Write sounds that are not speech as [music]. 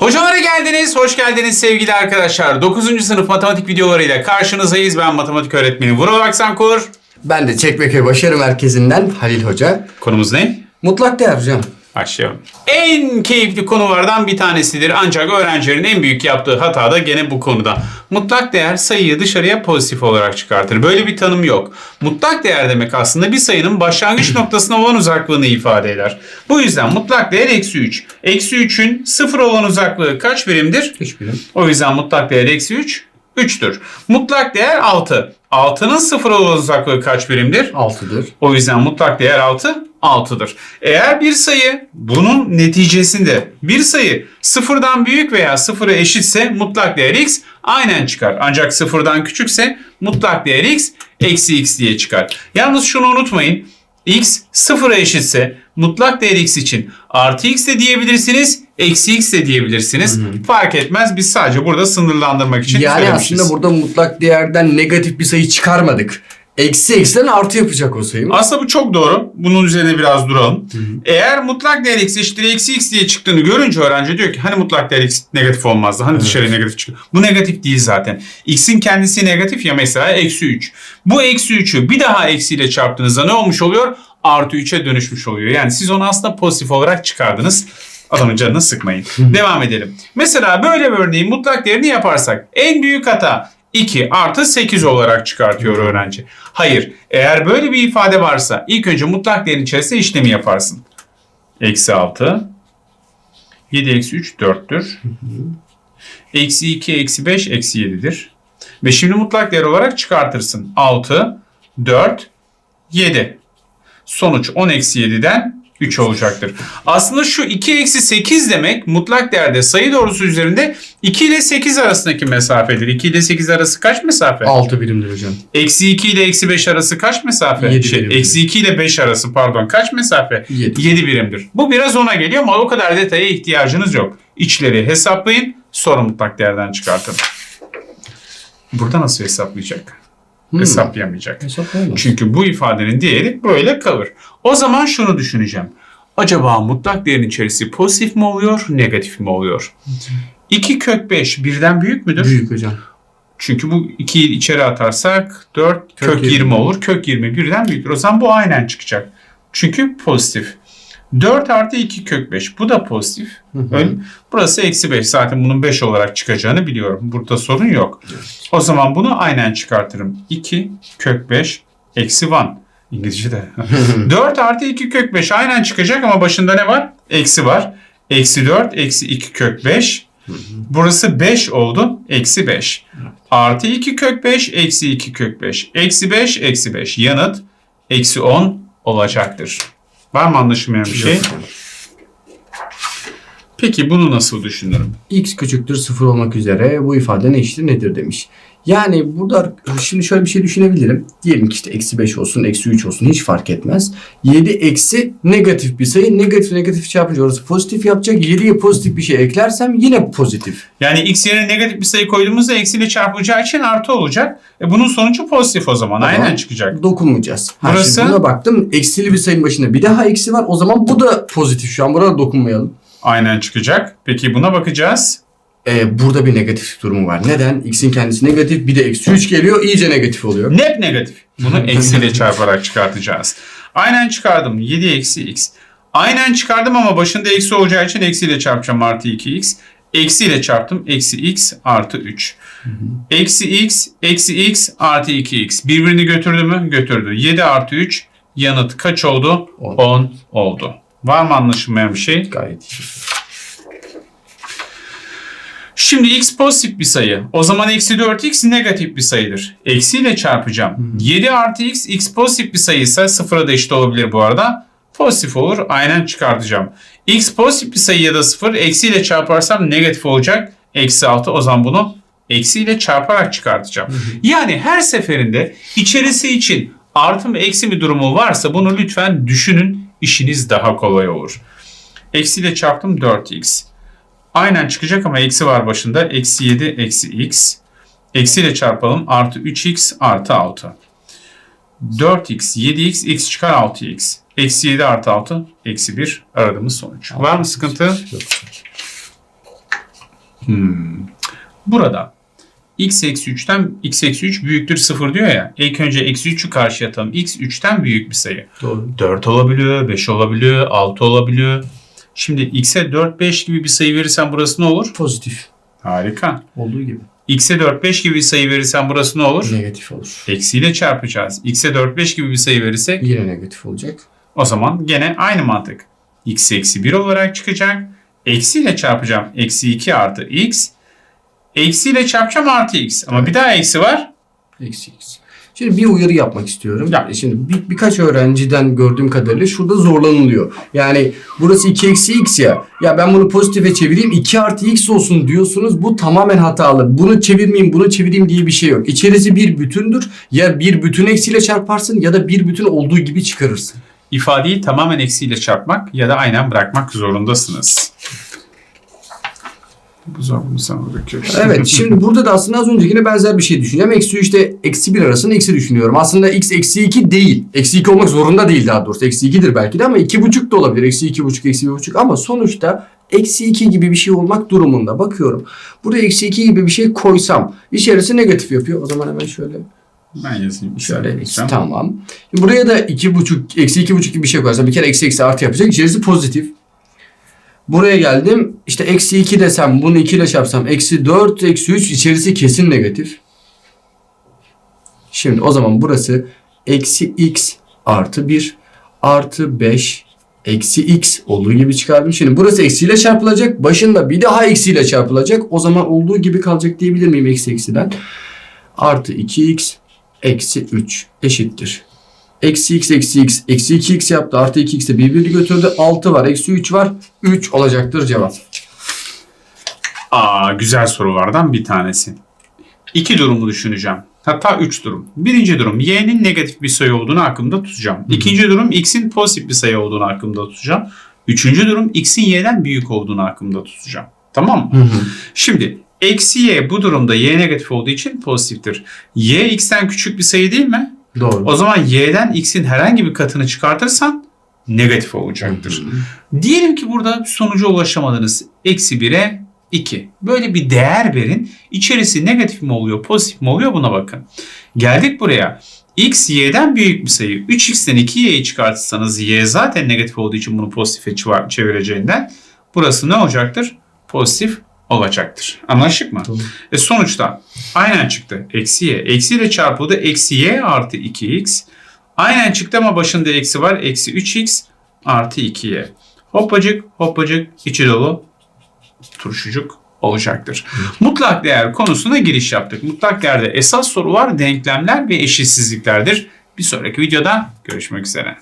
Hocalara geldiniz, hoş geldiniz sevgili arkadaşlar. 9. sınıf matematik videolarıyla karşınızdayız. Ben matematik öğretmeni Vural Aksankur. Ben de Çekmeköy Başarı Merkezi'nden Halil Hoca. Konumuz ne? Mutlak değer hocam. Başlayalım. En keyifli konulardan bir tanesidir ancak öğrencilerin en büyük yaptığı hata da gene bu konuda. Mutlak değer sayıyı dışarıya pozitif olarak çıkartır. Böyle bir tanım yok. Mutlak değer demek aslında bir sayının başlangıç noktasına olan uzaklığını ifade eder. Bu yüzden mutlak değer eksi 3. Eksi 3'ün sıfır olan uzaklığı kaç birimdir? Hiçbirim. O yüzden mutlak değer eksi 3, 3'tür. Mutlak değer 6. 6'nın sıfır olan uzaklığı kaç birimdir? 6'dır. O yüzden mutlak değer 6, 6'dır. Eğer bir sayı bunun neticesinde bir sayı sıfırdan büyük veya sıfıra eşitse mutlak değer x aynen çıkar. Ancak sıfırdan küçükse mutlak değer x eksi x diye çıkar. Yalnız şunu unutmayın. x sıfıra eşitse mutlak değer x için artı x de diyebilirsiniz, eksi x de diyebilirsiniz. Fark etmez. Biz sadece burada sınırlandırmak için Yani söylemişiz. aslında burada mutlak değerden negatif bir sayı çıkarmadık. Eksi eksiden artı yapacak o sayı. Aslında bu çok doğru. Bunun üzerine biraz duralım. Eğer mutlak değer x eşittir eksi x diye çıktığını görünce öğrenci diyor ki hani mutlak değer x negatif olmazdı. Hani dışarıya negatif çıkıyor. Bu negatif değil zaten. x'in kendisi negatif ya mesela eksi 3. Bu eksi 3'ü bir daha eksiyle çarptığınızda ne olmuş oluyor? Artı 3'e dönüşmüş oluyor. Yani siz onu aslında pozitif olarak çıkardınız. Adamın canını sıkmayın. Devam edelim. Mesela böyle bir örneğin mutlak değerini yaparsak en büyük hata 2 artı 8 olarak çıkartıyor öğrenci. Hayır. Eğer böyle bir ifade varsa ilk önce mutlak değerin içerisinde işlemi yaparsın. Eksi 6. 7 eksi 3 4'tür. Eksi 2 eksi 5 eksi 7'dir. Ve şimdi mutlak değer olarak çıkartırsın. 6, 4, 7. Sonuç 10 eksi 7'den 3 olacaktır. Aslında şu 2 eksi 8 demek mutlak değerde sayı doğrusu üzerinde 2 ile 8 arasındaki mesafedir. 2 ile 8 arası kaç mesafe? 6 birimdir hocam. Eksi 2 ile eksi 5 arası kaç mesafe? Yedi Şey, birimdir. eksi 2 ile 5 arası pardon kaç mesafe? Yedi. 7 birimdir. Bu biraz ona geliyor ama o kadar detaya ihtiyacınız yok. İçleri hesaplayın sonra mutlak değerden çıkartın. Burada nasıl hesaplayacak? Hmm. Hesaplayamayacak. Çünkü bu ifadenin değeri böyle kalır. O zaman şunu düşüneceğim. Acaba mutlak değerin içerisi pozitif mi oluyor, negatif mi oluyor? 2 kök 5 birden büyük müdür? Büyük hocam. Çünkü bu 2'yi içeri atarsak 4 kök, Kök 20. 20 olur. Kök 20 birden büyüktür. O zaman bu aynen çıkacak. Çünkü pozitif. 4 artı 2 kök 5. Bu da pozitif. Öyle. Burası eksi 5. Zaten bunun 5 olarak çıkacağını biliyorum. Burada sorun yok. O zaman bunu aynen çıkartırım. 2 kök 5 eksi 1. İngilizce'de. 4 [laughs] artı 2 kök 5 aynen çıkacak ama başında ne var? Eksi var. Eksi 4 eksi 2 kök 5. Burası 5 oldu. Eksi 5. Artı 2 kök 5 eksi 2 kök 5. Eksi 5 eksi 5. Yanıt eksi 10 olacaktır. Var mı anlaşılmayan bir şey? Peki bunu nasıl düşünürüm? x küçüktür 0 olmak üzere bu ifade ne eşittir nedir demiş. Yani burada şimdi şöyle bir şey düşünebilirim. Diyelim ki işte eksi 5 olsun, eksi 3 olsun hiç fark etmez. 7 eksi negatif bir sayı. Negatif negatif çarpınca orası pozitif yapacak. 7'ye pozitif bir şey eklersem yine pozitif. Yani x yerine negatif bir sayı koyduğumuzda eksiyle çarpılacağı için artı olacak. E bunun sonucu pozitif o zaman. Tamam. Aynen çıkacak. Dokunmayacağız. Ha, Burası- Şimdi buna baktım. Eksili bir sayının başında bir daha eksi var. O zaman bu da pozitif. Şu an burada dokunmayalım. Aynen çıkacak. Peki buna bakacağız. Ee, burada bir negatif durumu var. Neden? X'in kendisi negatif. Bir de eksi 3 geliyor. iyice negatif oluyor. Net negatif. Bunu [laughs] eksiyle çarparak çıkartacağız. Aynen çıkardım. 7 eksi x. Aynen çıkardım ama başında eksi olacağı için eksiyle çarpacağım artı 2x. Eksiyle çarptım. Eksi x artı 3. Eksi x, eksi x artı 2x. Birbirini götürdü mü? Götürdü. 7 artı 3. Yanıt kaç oldu? On. 10 oldu. Var mı anlaşılmayan bir şey? Gayet iyi. Şimdi x pozitif bir sayı. O zaman eksi 4x negatif bir sayıdır. Eksiyle çarpacağım. 7 artı x, x pozitif bir sayıysa sıfıra da eşit olabilir bu arada. Pozitif olur. Aynen çıkartacağım. x pozitif bir sayı ya da sıfır. Eksiyle çarparsam negatif olacak. Eksi 6. O zaman bunu eksiyle çarparak çıkartacağım. Yani her seferinde içerisi için artı mı eksi mi durumu varsa bunu lütfen düşünün. İşiniz daha kolay olur. Eksiyle çarptım 4x. Aynen çıkacak ama eksi var başında. Eksi 7 eksi x. Eksiyle çarpalım. Artı 3x artı 6. 4x, 7x, x çıkar 6x. Eksi 7 artı 6, eksi 1 aradığımız sonuç. Var mı sıkıntı? Yok. Burada x eksi 3'ten x eksi 3 büyüktür 0 diyor ya. İlk önce eksi 3'ü karşıya atalım. x 3'ten büyük bir sayı. Doğru. 4 olabiliyor, 5 olabiliyor, 6 olabiliyor. Şimdi x'e 4, 5 gibi bir sayı verirsen burası ne olur? Pozitif. Harika. Olduğu gibi. x'e 4, 5 gibi bir sayı verirsen burası ne olur? Negatif olur. Eksiyle çarpacağız. x'e 4, 5 gibi bir sayı verirsek Yine negatif olacak. o zaman gene aynı mantık. x eksi 1 olarak çıkacak. Eksiyle çarpacağım. Eksi 2 artı x. Eksiyle çarpacağım artı x. Ama bir daha eksi var. Eksi x. Şimdi bir uyarı yapmak istiyorum. Yap. E Şimdi bir, birkaç öğrenciden gördüğüm kadarıyla şurada zorlanılıyor. Yani burası 2 eksi x ya. Ya ben bunu pozitife çevireyim 2 artı x olsun diyorsunuz. Bu tamamen hatalı. Bunu çevirmeyeyim bunu çevireyim diye bir şey yok. İçerisi bir bütündür. Ya bir bütün eksiyle çarparsın ya da bir bütün olduğu gibi çıkarırsın. İfadeyi tamamen eksiyle çarpmak ya da aynen bırakmak zorundasınız. Bu sana. Evet [laughs] şimdi burada da aslında az öncekine benzer bir şey düşüneceğim. Eksi 3 ile eksi 1 arasında eksi düşünüyorum. Aslında x eksi 2 değil. Eksi 2 olmak zorunda değil daha doğrusu. Eksi 2'dir belki de ama 2,5 da olabilir. Eksi 2,5 eksi 1,5 ama sonuçta eksi 2 gibi bir şey olmak durumunda. Bakıyorum. Buraya eksi 2 gibi bir şey koysam içerisi negatif yapıyor. O zaman hemen şöyle Ben yazayım. şöyle eksi tamam. Buraya da 2,5 eksi 2,5 gibi bir şey koyarsam bir kere eksi eksi artı yapacak. İçerisi pozitif. Buraya geldim. İşte eksi 2 desem bunu 2 ile çarpsam eksi 4 eksi 3 içerisi kesin negatif. Şimdi o zaman burası eksi x artı 1 artı 5 eksi x olduğu gibi çıkardım. Şimdi burası eksiyle çarpılacak. Başında bir daha eksiyle çarpılacak. O zaman olduğu gibi kalacak diyebilir miyim eksi eksiden? Artı 2x eksi 3 eşittir. Eksi x eksi x eksi 2x yaptı. Artı 2x de birbirini götürdü. 6 var eksi 3 var. 3 olacaktır cevap. Aa, güzel sorulardan bir tanesi. İki durumu düşüneceğim. Hatta üç durum. Birinci durum y'nin negatif bir sayı olduğunu aklımda tutacağım. İkinci durum x'in pozitif bir sayı olduğunu aklımda tutacağım. Üçüncü durum x'in y'den büyük olduğunu aklımda tutacağım. Tamam mı? Şimdi eksi y bu durumda y negatif olduğu için pozitiftir. y x'ten küçük bir sayı değil mi? Doğru. O zaman y'den x'in herhangi bir katını çıkartırsan negatif olacaktır. Diyelim ki burada sonuca ulaşamadınız. Eksi 1'e 2. Böyle bir değer verin. İçerisi negatif mi oluyor, pozitif mi oluyor buna bakın. Geldik buraya. x y'den büyük bir sayı. 3x'ten 2y'yi çıkartırsanız y zaten negatif olduğu için bunu pozitife çevireceğinden burası ne olacaktır? Pozitif olacaktır. Anlaştık mı? Tamam. E sonuçta aynen çıktı. Eksi y. Eksi ile çarpıldı. Eksi y artı 2x. Aynen çıktı ama başında eksi var. Eksi 3x artı 2y. Hoppacık hoppacık içi dolu turşucuk olacaktır. Mutlak değer konusuna giriş yaptık. Mutlak değerde esas sorular denklemler ve eşitsizliklerdir. Bir sonraki videoda görüşmek üzere.